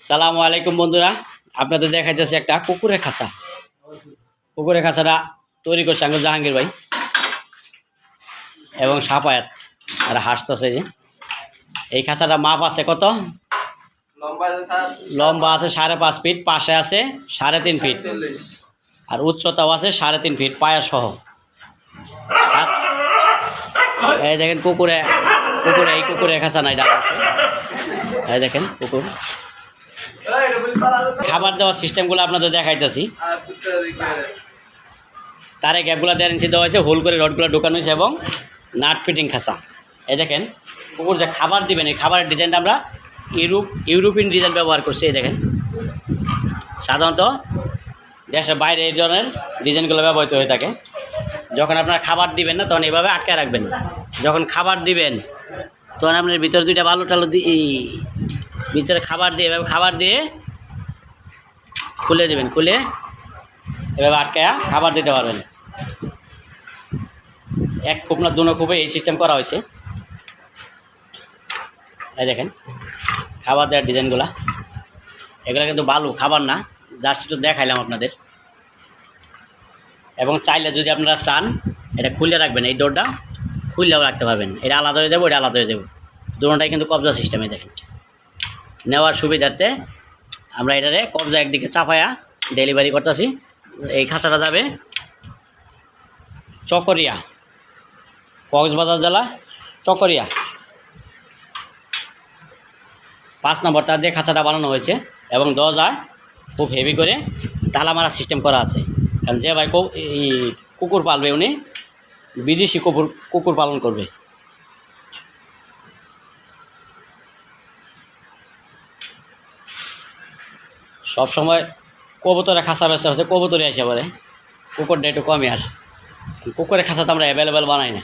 সালামু আলাইকুম বন্ধুরা। আপনাদের দেখা যাচ্ছে একটা কুকুরের খাঁচা। কুকুরের খাঁচাটা তৈরি করছে আঙ্গুর জাহাঙ্গীর ভাই এবং সাপায়াত আর হাসতেছে যে। এই খাঁচাটা মাপ আছে কত? লম্বা আছে স্যার লম্বা আছে সাড়ে পাঁচ ফিট পাশে আছে সাড়ে তিন ফিট। আর উচ্চতাও আছে সাড়ে তিন ফিট পায়া সহ। এই দেখেন কুকুরে কুকুরে এই কুকুরের খাঁচা নাই ডাক এই দেখেন কুকুর। খাবার দেওয়ার সিস্টেমগুলো আপনাদের দেখাইতেছি। তারে গ্যাপগুলো দেড় ইঞ্চি দেওয়া হয়েছে, হোল করে রডগুলো ঢোকানো হয়েছে এবং নাট ফিটিং খাসা এই দেখেন কুকুর যে খাবার দিবেন, এই খাবারের ডিজাইনটা আমরা ইউরোপ, ইউরোপিয়ান ডিজাইন ব্যবহার করছি, এই দেখেন। সাধারণত দেশের বাইরে এই ধরনের ডিজাইনগুলো ব্যবহৃত হয়ে থাকে। যখন আপনারা খাবার দিবেন না, তখন এইভাবে আটকে রাখবেন। যখন খাবার দিবেন, তখন আপনার ভিতরে দুইটা বালু টালু দি এই- ভিতরে খাবার দিয়ে, এভাবে খাবার দিয়ে খুলে দেবেন, খুলে এভাবে আটকে খাবার দিতে পারবেন। এক কূপ না দুনো কূপে এই সিস্টেম করা হয়েছে। এই দেখেন, খাবার দেওয়ার ডিজাইনগুলা এগুলো কিন্তু বালু, খাবার না। জাস্ট একটু দেখাইলাম আপনাদের। এবং চাইলে যদি আপনারা চান, এটা খুলে রাখবেন, এই ডোরটা খুললেও রাখতে পারবেন। এটা আলাদা হয়ে যাবে, ওটা আলাদা হয়ে যাবে। দুটোটাই কিন্তু কবজা সিস্টেমে দেখেন। নেওয়ার সুবিধার্থে আমরা এটারে কবজা একদিকে চাপায়া ডেলিভারি করতেছি। এই খাঁচাটা যাবে চকরিয়া, কক্সবাজার জেলা চকরিয়া। পাঁচ নম্বর তার দিয়ে খাঁচাটা বানানো হয়েছে এবং দরজায় খুব হেভি করে তালা মারা সিস্টেম করা আছে। কারণ যে ভাই কুকুর পালবে উনি, বিদেশি কুকুর কুকুর পালন করবে। সব সময় কবুতরে খাঁচা ব্যস্ত হচ্ছে কবুতরে আসে পরে কুকুরটা একটু কমই আসে। কুকুরের খাঁচা তো আমরা অ্যাভেলেবেল বানাই না।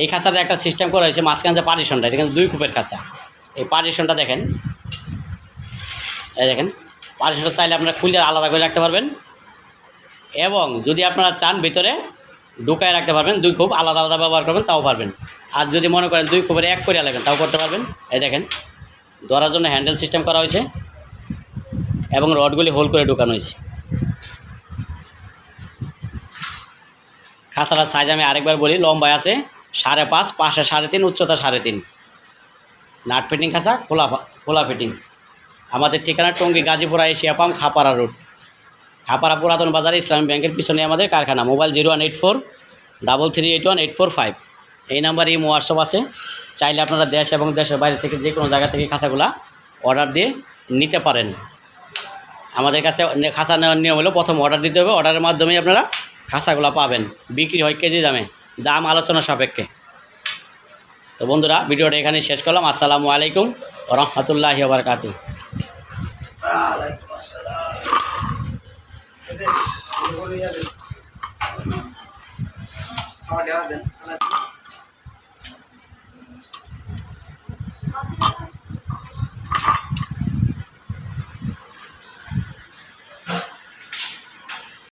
এই খাঁচাটা একটা সিস্টেম করা হয়েছে, মাঝখান যে পার্টিশনটা এটা কিন্তু দুই কূপের খাঁচা। এই পার্টিশনটা দেখেন। এই দেখেন পার্টিশনটা চাইলে আপনারা খুলে আলাদা করে রাখতে পারবেন। এবং যদি আপনারা চান ভিতরে, ঢুকায় রাখতে পারবেন, দুই খুব আলাদা আলাদা ব্যবহার করবেন, তাও পারবেন। আর যদি মনে করেন দুই খুবের এক করে লাগবেন তাও করতে পারবেন। এই দেখেন, ধরার জন্য হ্যান্ডেল সিস্টেম করা হয়েছে। এবং রডগুলি হোল করে ঢুকানো হয়েছে। খাঁচাটার সাইজ আমি আরেকবার বলি, লম্বায় আছে সাড়ে পাঁচ পাশে সাড়ে তিন, উচ্চতা সাড়ে তিন। নাট ফিটিং খাঁচা খোলা খোলা ফিটিং। আমাদের ঠিকানা Tongi, Gazipura, Asia pump Khapara road. Khapara পুরাতন বাজারে, ইসলামী ব্যাংকের পিছনে আমাদের কারখানা। Mobile zero one eight four, double three eight one eight four five. এই নাম্বারে এই হোয়াটসঅ্যাপ আছে। চাইলে আপনারা দেশ এবং দেশের বাইরে থেকে যে কোনো জায়গা থেকে খাঁচাগুলা অর্ডার দিয়ে নিতে পারেন। আমাদের কাছে খাসা নেওয়ার নিয়ম হলো প্রথম অর্ডার দিতে হবে। অর্ডারের মাধ্যমেই আপনারা খাসাগুলো পাবেন। বিক্রি হয় কেজি দামে। দাম আলোচনা সাপেক্ষে। তো বন্ধুরা, ভিডিওটা এখানে শেষ করলাম। আসসালামু আলাইকুম রহমতুল্লাহ বারকাতু Hadi.